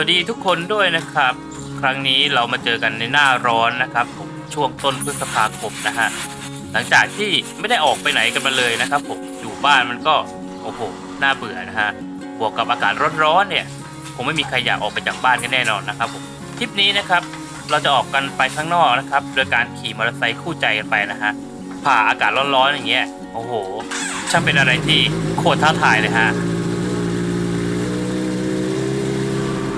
วัสดีทุกคนด้วยนะครับ ครั้งนี้เรามาเจอกันในหน้าร้อนนะครับผมช่วงต้นพฤษภาคมนะฮะหลังจากที่ไม่ได้ออกไปไหนกันมาเลยนะครับผมอยู่บ้านมันก็โอ้โหน่าเบื่อนะฮะบวกกับอากาศร้อนๆเนี่ยคงไม่มีใครอยากออกไปจากบ้านกันแน่นอนนะครับผมทริปนี้นะครับ เราจะออกกันไปข้างนอกนะครับ โดยการขี่มอเตอร์ไซค์คู่ใจกันไปนะฮะผ่าอากาศร้อนๆอย่างเงี้ยโอ้โหช่างเป็นอะไรที่โคตรท้าทายเลยฮะ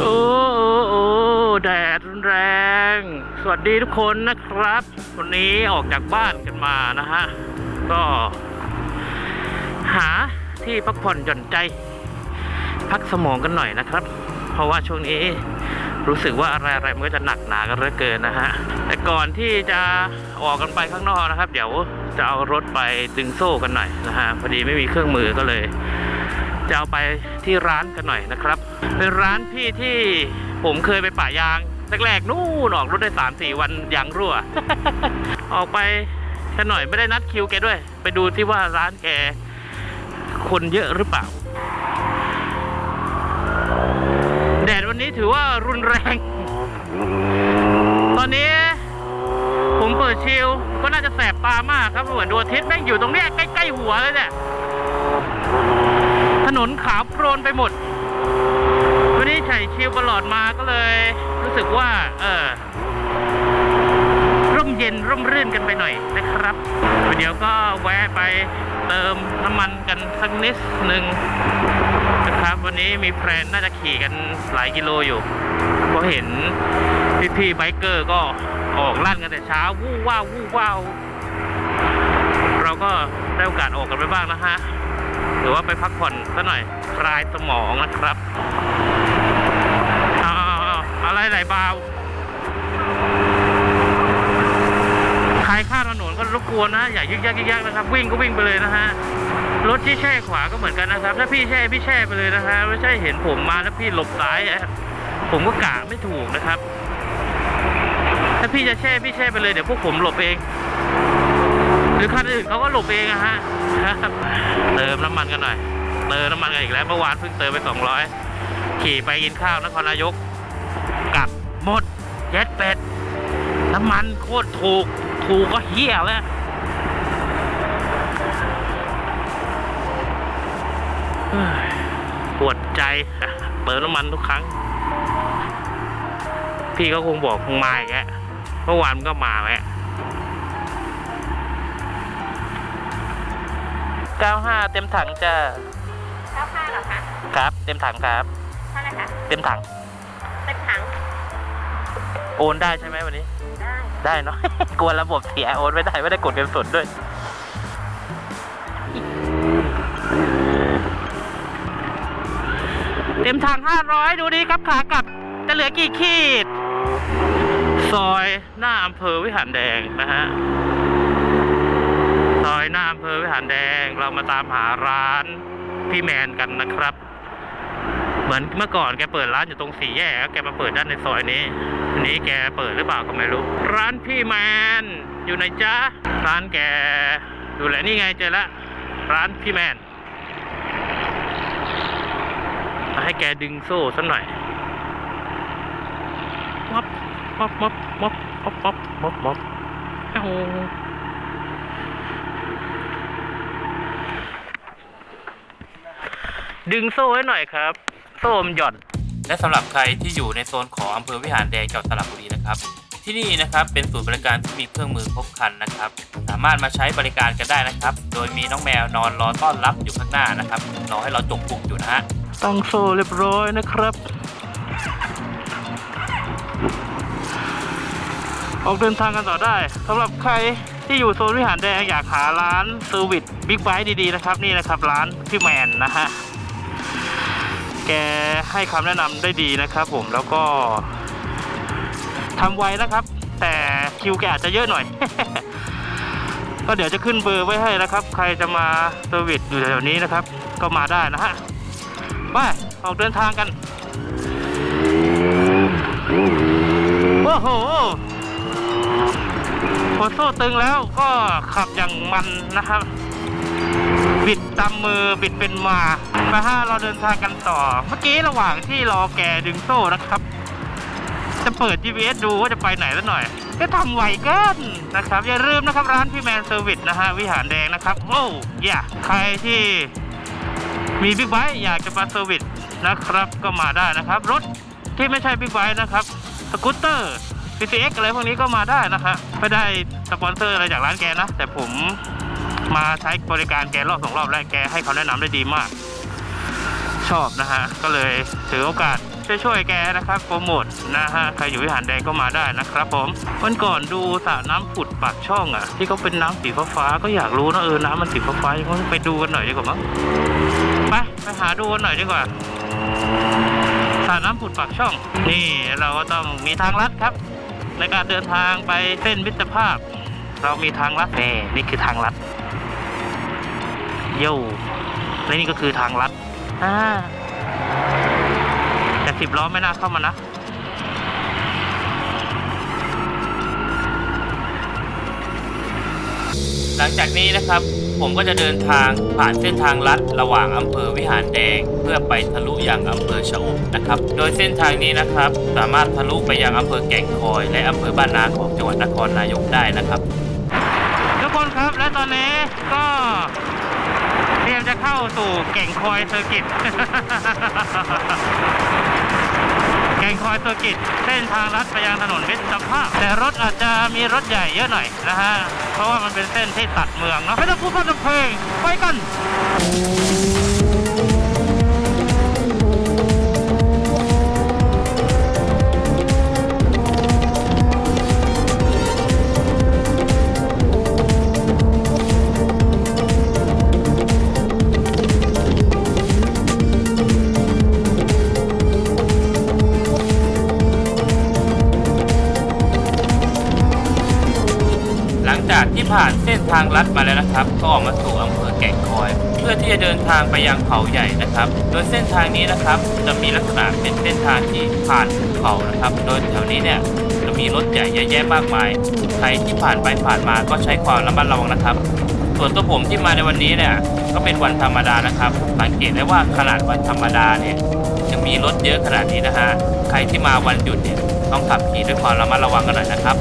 โอ้โอ้โอ้ แดดรุนแรง สวัสดีทุกคนนะครับ วันนี้ออกจากบ้านกันมานะฮะ ก็ หาที่พักผ่อนหย่อนใจ พักสมองกันหน่อยนะครับ เพราะว่าช่วงนี้รู้สึกว่าอะไรอะไรมันก็จะหนักหนากันเหลือเกินนะฮะ แต่ก่อนที่จะออกกันไปข้างนอกนะครับ เดี๋ยวจะเอารถไปดึงโซ่กันหน่อยนะฮะ พอดีไม่มีเครื่องมือก็เลย จะเอาไปที่ร้านกันหน่อยนะครับ เป็นร้านพี่ที่ ผมเคยไปป่ายางแรกๆนู่นออกรถได้สามสี่วันยางรั่ว ออกไปแค่หน่อยไม่ได้นัดคิวแกด้วย ไปดูที่ว่าร้านแก คนเยอะหรือเปล่า แดดวันนี้ถือว่ารุนแรง ตอนนี้ ผมเปิดชิลก็น่าจะแสบตามากครับเหมือนดวงอาทิตย์แม่งอยู่ตรงเนี้ยใกล้ๆหัวเลยเนี่ย ถนนขาวโพลนไปหมด วันนี้ใส่ชิลตลอดมาก็เลย รู้สึกว่า เออร่มเย็นร่มรื่นกันไปหน่อยนะครับ เดี๋ยวก็แวะไปเติมน้ำมันกันสักนิดหนึ่งนะครับ วันนี้มีแพลนน่าจะขี่กันหลายกิโลอยู่เพราะเห็นพี่ๆไบเกอร์ก็ออกลั่นกันแต่เช้าวู้ว้าววู้ว้าวเราก็ได้โอกาสออกกันไปบ้างนะฮะหรือว่าไปพักผ่อนสักหน่อยคลายสมองนะครับ อะไรไหลเบาใครข้ามถนนก็รบกวนนะ อย่ายึกยักยึกยักนะครับ วิ่งก็วิ่งไปเลยนะฮะรถที่แช่ขวาก็เหมือนกันนะครับ ถ้าพี่แช่พี่แช่ไปเลยนะฮะไม่ใช่เห็นผมมาแล้วพี่หลบซ้ายผมก็กะไม่ถูกนะครับ ถ้าพี่จะแช่พี่แช่ไปเลยเดี๋ยวพวกผมหลบเอง หรือคันอื่นเขาก็หลบเองอะฮะเติมน้ำมันกันหน่อยเติมน้ำมันกันอีกแล้วเมื่อวานเพิ่งเติมไปสองร้อยขี่ไปกินข้าวนครนายก หมดเย็ดเป็ดน้ำมันโคตรถูก ถูกก็เฮี้ยแล้วเฮ้ยปวดใจเติมน้ำมันทุกครั้ง พี่ก็คงบอกคงมาอีกแล้วเมื่อวานมันก็มาแล้ว95เต็มถังจ้าเก้าห้าเหรอคะ ครับ เต็มถังครับเท่าไหร่คะ เต็มถังเต็มถัง โอนได้ใช่ไหมวันนี้ ได้ได้เนาะ กลัวระบบเสียโอนไม่ได้ไม่ได้กดเงินสดด้วย เต็มถัง500 ดูดีครับขากลับ จะเหลือกี่ขีด ซอยหน้าอำเภอวิหารแดงนะฮะ ซอยหน้าอำเภอวิหารแดงเรามาตามหาร้านพี่แมนกันนะครับ เหมือนเมื่อก่อนแกเปิดร้านอยู่ตรงสี่แยกแล้วแกมาเปิดด้านในซอยนี้ อันนี้แกเปิดหรือเปล่าก็ไม่รู้ ร้านพี่แมนอยู่ไหนจ๊ะ ร้านแกดูแลนี่ไงเจอละ ร้านพี่แมนมาให้แกดึงโซ่สักหน่อยมับมับมับมับมับมับมับมับเอ้าดึงโซ่ไว้หน่อยครับ โซ่มหย่อน และสำหรับใครที่อยู่ในโซนของอำเภอวิหารแดงจังหวัดสระบุรีนะครับ ที่นี่นะครับเป็นศูนย์บริการที่มีเครื่องมือครบครันนะครับ สามารถมาใช้บริการกันได้นะครับ โดยมีน้องแมวนอนรอต้อนรับอยู่ข้างหน้านะครับรอให้เราจกปุ่มอยู่นะฮะตั้งโซ่เรียบร้อยนะครับ ออกเดินทางกันต่อได้สำหรับใครที่อยู่โซนวิหารแดงอยากหาร้านเซอร์วิสบิ๊กไบค์ดีๆนะครับ นี่นะครับร้านพี่แมนนะฮะ แกให้คำแนะนำได้ดีนะครับ ผมแล้วก็ทำไวนะครับ แต่คิวแกอาจจะเยอะหน่อย ก็เดี๋ยวจะขึ้นเบอร์ไว้ให้นะครับ ใครจะมาเซอร์วิสอยู่แถวนี้นะครับ ก็มาได้นะฮะไปออกเดินทางกันโอ้โหพอโซ่ตึงแล้วก็ขับอย่างมันนะครับ บิดตามมือบิดเป็นมามาห้าเราเดินทางกันต่อ เมื่อกี้ระหว่างที่รอแกดึงโซ่นะครับ จะเปิด GPS ดูว่าจะไปไหนสักหน่อยก็ทำไวเกินนะครับ อย่าลืมนะครับร้านพี่แมนเซอร์วิสนะฮะวิหารแดงนะครับโอ้ยใครที่มีบิ๊กไบค์อยากจะมาเซอร์วิสนะครับ ก็มาได้นะครับ รถที่ไม่ใช่บิ๊กไบค์นะครับสกูตเตอร์ PCX อะไรพวกนี้ก็มาได้นะฮะไม่ได้สปอนเซอร์อะไรจากร้านแกนะ แต่ผม มาใช้บริการแกรอบสองรอบแล้วแกให้คำแนะนำได้ดีมาก ชอบนะฮะ ก็เลยถือโอกาสช่วยๆแกนะครับโปรโมทนะฮะใครอยู่วิหารแดงก็มาได้นะครับผมวันก่อนดูสระน้ำผุดปากช่องอะ ที่เขาเป็นน้ำสีฟ้าก็อยากรู้นะเออน้ำมันสีฟ้าๆยังไงไปดูกันหน่อยดีกว่ามั้งไปไปหาดูกันหน่อยดีกว่าสระน้ำผุดปากช่อง นี่เราก็ต้องมีทางลัดครับ ในการเดินทางไปเส้นมิตรภาพ เรามีทางลัดนี่นี่คือทางลัด โย่และนี่ก็คือทางลัดอ่าแต่สิบล้อไม่น่าเข้ามานะหลังจากนี้นะครับผมก็จะเดินทางผ่านเส้นทางลัดระหว่างอำเภอวิหารแดง เพื่อไปทะลุยังอำเภอชะอมนะครับ โดยเส้นทางนี้นะครับ สามารถทะลุไปยังอำเภอแก่งคอย และอำเภอบ้านนาของจังหวัดนครนายกได้นะครับาสู่แก่งคอยเซอร์กิตแก่งคอยเซอร์กิตเส้นทางลัดไปยังถนนมิตรภาพ แต่รถอาจจะมีรถใหญ่เยอะหน่อยนะฮะ เพราะว่ามันเป็นเส้นที่ตัดเมืองเนาะไม่ต้องพูดพร่ำเพลงไปกัน ผ่านเส้นทางลัดมาแล้วนะครับ ก็ออกมาสู่อำเภอแก่งคอย เพื่อที่จะเดินทางไปยังเขาใหญ่นะครับ โดยเส้นทางนี้นะครับจะมีลักษณะเป็นเส้นทางที่ผ่านภูเขานะครับ โดยแถวนี้เนี่ยจะมีรถใหญ่เยอะแยะมากมายใครที่ผ่านไปผ่านมาก็ใช้ความระมัดระวังนะครับ ส่วนตัวผมที่มาในวันนี้เนี่ยก็เป็นวันธรรมดานะครับ สังเกตได้ว่าขนาดวันธรรมดาเนี่ยยังมีรถเยอะขนาดนี้นะฮะใครที่มาวันหยุดเนี่ยต้องขับขี่ด้วยความระมัดระวังกันหน่อยนะครับ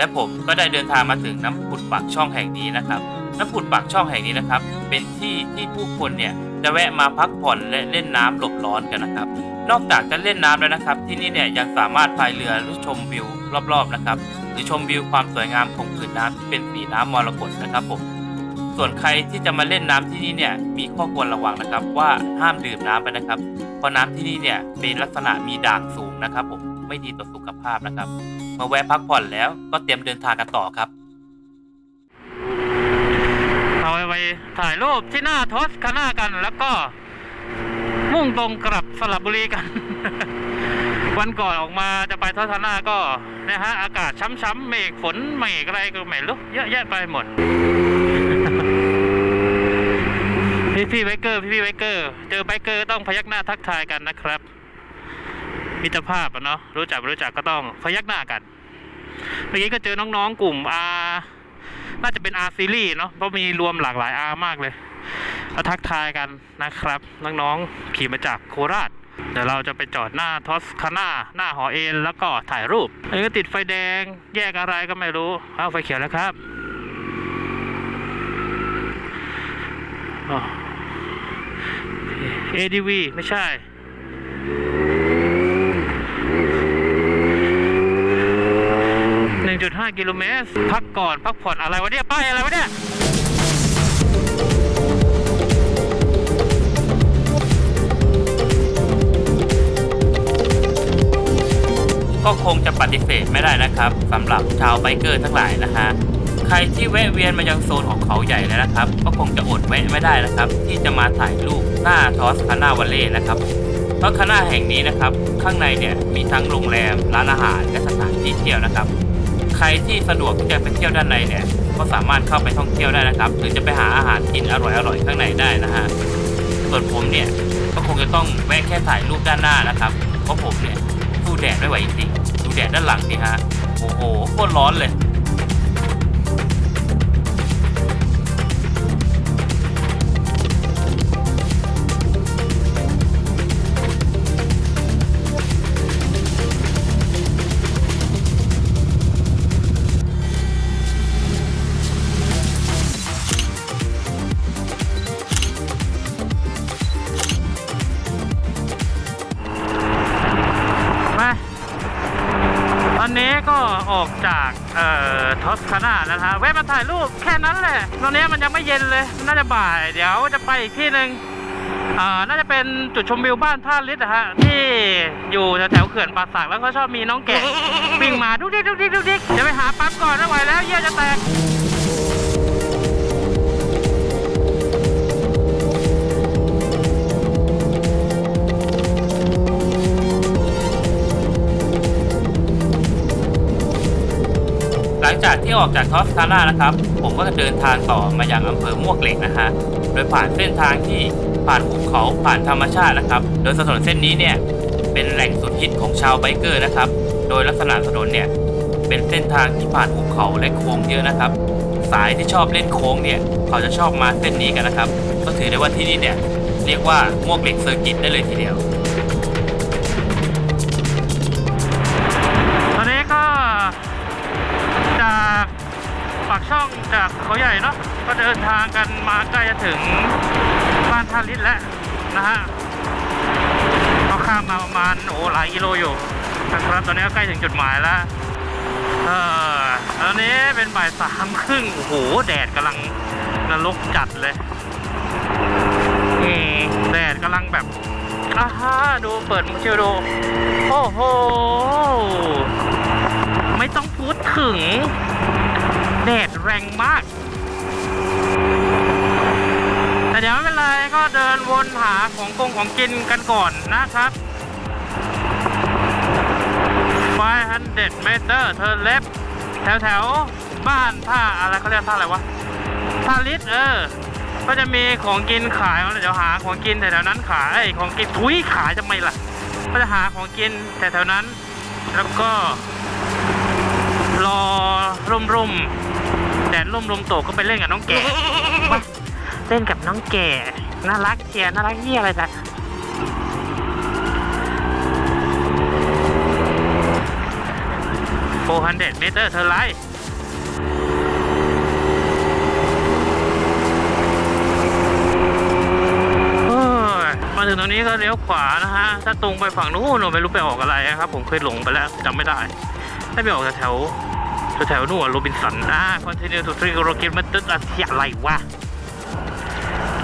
และผมก็ได้เดินทางมาถึงน้ำผุดปากช่องแห่งนี้นะครับ น้ำผุดปากช่องแห่งนี้นะครับ เป็นที่ที่ผู้คนเนี่ยจะแวะมาพักผ่อนและเล่นน้ำหลบร้อนกันนะครับ นอกจากจะเล่นน้ำแล้วนะครับ ที่นี่เนี่ยยังสามารถพายเรือหรือชมวิวรอบๆนะครับ หรือชมวิวความสวยงามของผืนน้ำที่เป็นสีน้ำมรกตนะครับผมส่วนใครที่จะมาเล่นน้ำที่นี่เนี่ยมีข้อควรระวังนะครับ ว่าห้ามดื่มน้ำไปนะครับ เพราะน้ำที่นี่เนี่ยเป็นลักษณะมีด่างสูงนะครับผม ไม่ดีต่อสุขภาพนะครับมาแวะพักผ่อนแล้วก็เตรียมเดินทางกันต่อครับ เอาไปถ่ายรูปที่หน้าทอสคาน่ากันแล้วก็ มุ่งตรงกลับสระบุรีกัน วันก่อนออกมาจะไปทอสคาน่าก็นะฮะอากาศช้ำๆเมฆฝนเมฆอะไรก็ไม่รู้เยอะแยะไปหมดพี่พี่ไบเกอร์พี่พี่ไบเกอร์ เจอไบเกอร์ต้องพยักหน้าทักทายกันนะครับ มิตรภาพอะเนาะรู้จักไม่รู้จักก็ต้องพยักหน้ากัน เมื่อกี้ก็เจอน้องๆกลุ่ม R น่าจะเป็น R series เนาะเพราะมีรวมหลากหลาย R มากเลยก็ทักทายกันนะครับ น้องๆขี่มาจากโคราชเดี๋ยวเราจะไปจอดหน้าทอสคาน่าหน้าหอเอ็นแล้วก็ถ่ายรูปอันนี้ก็ติดไฟแดงแยกอะไรก็ไม่รู้เอาไฟเขียวแล้วครับอ๋อ ADV ไม่ใช่ 1.5 กิโลเมตร พักก่อน พักผ่อนอะไรวะเนี่ย ป้ายอะไรวะเนี่ยก็คงจะปฏิเสธไม่ได้นะครับสำหรับชาวไบเกอร์ทั้งหลายนะฮะใครที่แวะเวียนมายังโซนของเขาใหญ่แล้วนะครับ ก็คงจะอดแวะไม่ได้นะครับ ที่จะมาถ่ายรูปหน้าทอสคานาวัลเล่นะครับเพราะคานาแห่งนี้นะครับ ข้างในเนี่ยมีทั้งโรงแรมร้านอาหารและสถานที่เที่ยวนะครับ ใครที่สะดวกที่จะไปเที่ยวด้านในเนี่ย ก็สามารถเข้าไปท่องเที่ยวได้นะครับหรือจะไปหาอาหารกินอร่อยๆข้างในได้นะฮะส่วนผมเนี่ยก็คงจะต้องแวะแค่ถ่ายรูปด้านหน้านะครับเพราะผมเนี่ยสู้แดดไม่ไหวจริงๆดูแดดด้านหลังสิฮะโอ้โหโคตรร้อนเลย ก็ออกจากเอ่อทอสคานานะฮะแวะมาถ่ายรูปแค่นั้นแหละตอนนี้มันยังไม่เย็นเลย น่าจะบ่าย เดี๋ยวจะไปอีกที่หนึ่งอ่าน่าจะเป็นจุดชมวิวบ้านท่าลิศนะฮะที่อยู่แถวเขื่อนป่าสักแล้วก็ชอบมีน้องแกะวิ่งมาดุกดิกดุกดิกดุกดิกจะไปหาปั๊บก่อนไม่ไหวแล้วเยี่ยจะแตก หลังจากที่ออกจากทอสคานานะครับ ผมก็จะเดินทางต่อมายังอำเภอมวกเหล็กนะฮะ โดยผ่านเส้นทางที่ผ่านภูเขาผ่านธรรมชาตินะครับ โดยถนนเส้นนี้เนี่ยเป็นแหล่งสุดฮิตของชาวไบเกอร์นะครับ โดยลักษณะถนนเนี่ยเป็นเส้นทางที่ผ่านภูเขาและโค้งเยอะนะครับ สายที่ชอบเล่นโค้งเนี่ยเขาจะชอบมาเส้นนี้กันนะครับ ก็ถือได้ว่าที่นี่เนี่ยเรียกว่ามวกเหล็กเซอร์กิตได้เลยทีเดียว จากเขาใหญ่เนาะก็เดินทางกันมาใกล้จะถึงบ้านท่าลิศแล้วนะฮะก็ข้ามมาประมาณโอ้หลายกิโลอยู่นะครับตอนนี้ก็ใกล้ถึงจุดหมายแล้วเออตอนนี้เป็นบ่ายสามครึ่งโอ้โหแดดกำลังนรกจัดเลยแดดกำลังแบบอ้าฮะดูเปิดมือเชียวดูโอ้โห ไม่ต้องพูดถึง แดดแรงมาก แต่เดี๋ยวไม่เป็นไรก็เดินวนหาของกงของกินกันก่อนนะครับ 500 เมตรเธอเล็บแถวแถวบ้านท่าอะไรเขาเรียกท่าอะไรวะท่าลิศเออ ก็จะมีของกินขายเดี๋ยวหาของกินแถวๆนั้นขายของกินทุยขายทำไมล่ะ ก็จะหาของกินแถวๆนั้น แล้วก็รอร่มร่มๆ แดดร่มลมตกก็ไปเล่นกับน้องแก่มาเล่นกับน้องแก่น่ารักเชียร์น่ารักเยี่ยอะไรจ้ะโฟร์ฮันเดเมตรเธอไลท์โอ้ยมาถึงตรงนี้ก็เลี้ยวขวานะฮะ ถ้าตรงไปฝั่งนู้นเราไม่รู้ไปออกอะไรนะครับ ผมเคยหลงไปแล้วจำไม่ได้ให้ไปออกแถวๆ แถวๆนู่นโรบินสันอ่าคอนเทนเนอร์สุดที่โรกินมันตึ๊ดอะไรวะ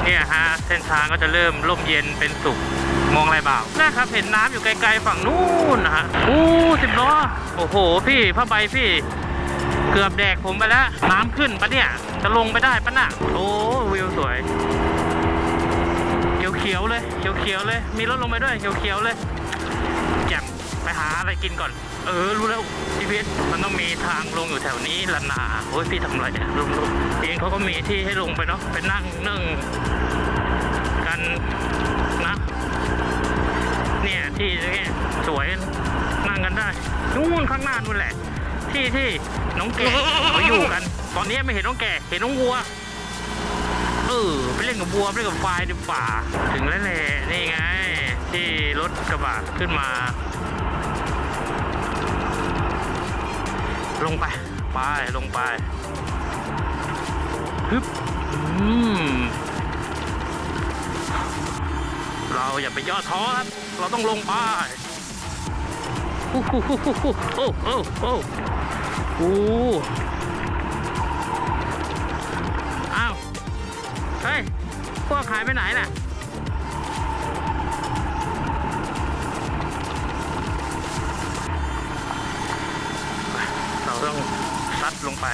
เนี่ยฮะเส้นทางก็จะเริ่มร่มเย็นเป็นสุขมองอะไรเปล่านะครับเห็นน้ำอยู่ไกลๆฝั่งนู้นนะฮะอู้สิบล้อโอ้โห พี่ผ้าใบพี่เกือบแดกผมไปแล้ว น้ำขึ้นปะเนี่ย จะลงไปได้ปะน่ะโอ้วิวสวย เขียวๆเลย เขียวๆเลย มีรถลงไปด้วย เขียวๆเลยแจ่มไปหาอะไรกินก่อน เออรู้แล้วพี่พิษมันต้องมีทางลงอยู่แถวนี้ละนาโอ้ยพี่ทำไรเนี่ยลุงลุงเองเขาก็มีที่ให้ลงไปเนาะไปนั่งนึ่งกันนะเนี่ยที่นี้สวยนั่งกันได้นู่นข้างหน้านู่นแหละ ที่ที่น้องแก่เขาอยู่กัน ตอนนี้ไม่เห็นน้องแก่เห็นน้องวัวเออไปเล่นกับวัวไปเล่นกับควายดีกว่าถึงแล้วแหละนี่ไง ที่รถกระบะขึ้นมา ลงไป ไป ลงไปฮึบอืมเราอย่าไปย่อท้อครับ เราต้องลงไปฮู้ฮู้ฮู้ฮู้ฮู้โอ้โอ้โอ้อู้อ้าว เฮ้ย พวกขายไปไหนน่ะ ต้องซัดลงไป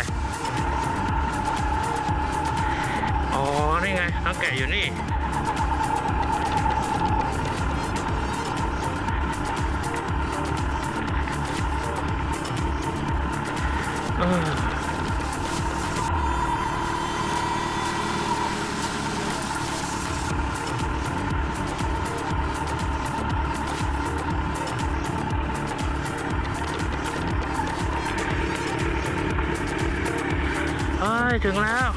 อ๋อ นี่ไงน้องแกะอยู่นี่ ถึงแล้ว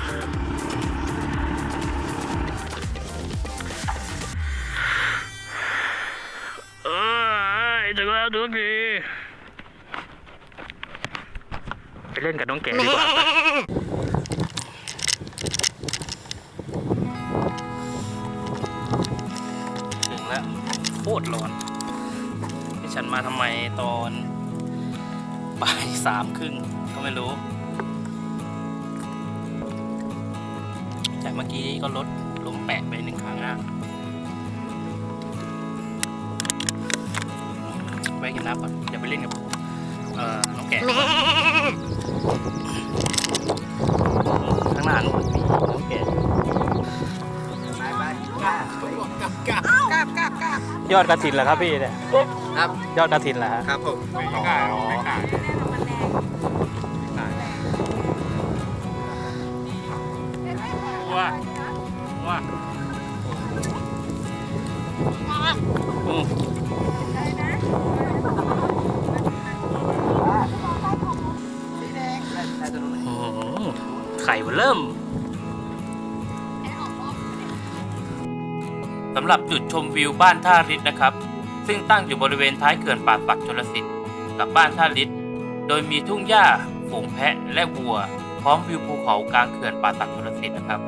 เอ้ยถึงแล้วทุกทีไปเล่นกับน้องแกะดีกว่าถึงแล้วโคตรร้อนนี่ฉันมาทำไมตอนบ่ายสามครึ่งก็ไม่รู้ จากเมื่อกี้ก็ลดลมแปะไปหนึ่งครั้งนะไปกินน้ำก่อนเดี๋ยวไปเล่นกับเอ่อน้องแกะก่อนข้างหน้านู่นมีน้องแกะยอดกระถินเหรอครับพี่เนี่ยครับ ยอดกระถินเหรอฮะครับผมว่าำหรับจุดชมวิวบ้านท่าริศนะครับ ซึ่งตั้งอยู่บริเวณท้ายเขื่อนป่าสักชลสิทธิ์กับบ้านท่าริศโดยมีทุ่งหญ้าฝูงแพะและวัว พร้อมวิวภูเขากลางเขื่อนป่าสักชลสิทธิ์นะครับ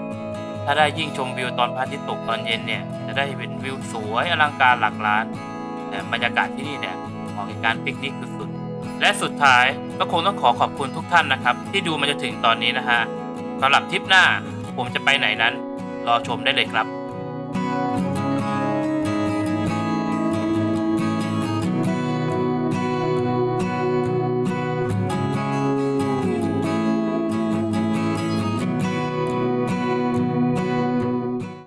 ถ้าได้ยิ่งชมวิวตอนพระอาทิตย์ตกตอนเย็นเนี่ยจะได้เห็นวิวสวยอลังการหลักล้าน แต่บรรยากาศที่นี่เนี่ยเหมาะกับการปิกนิกสุดๆและสุดท้ายก็คงต้องขอขอบคุณทุกท่านนะครับ ที่ดูมาจนถึงตอนนี้นะฮะสำหรับทริปหน้าผมจะไปไหนนั้น รอชมได้เลยครับ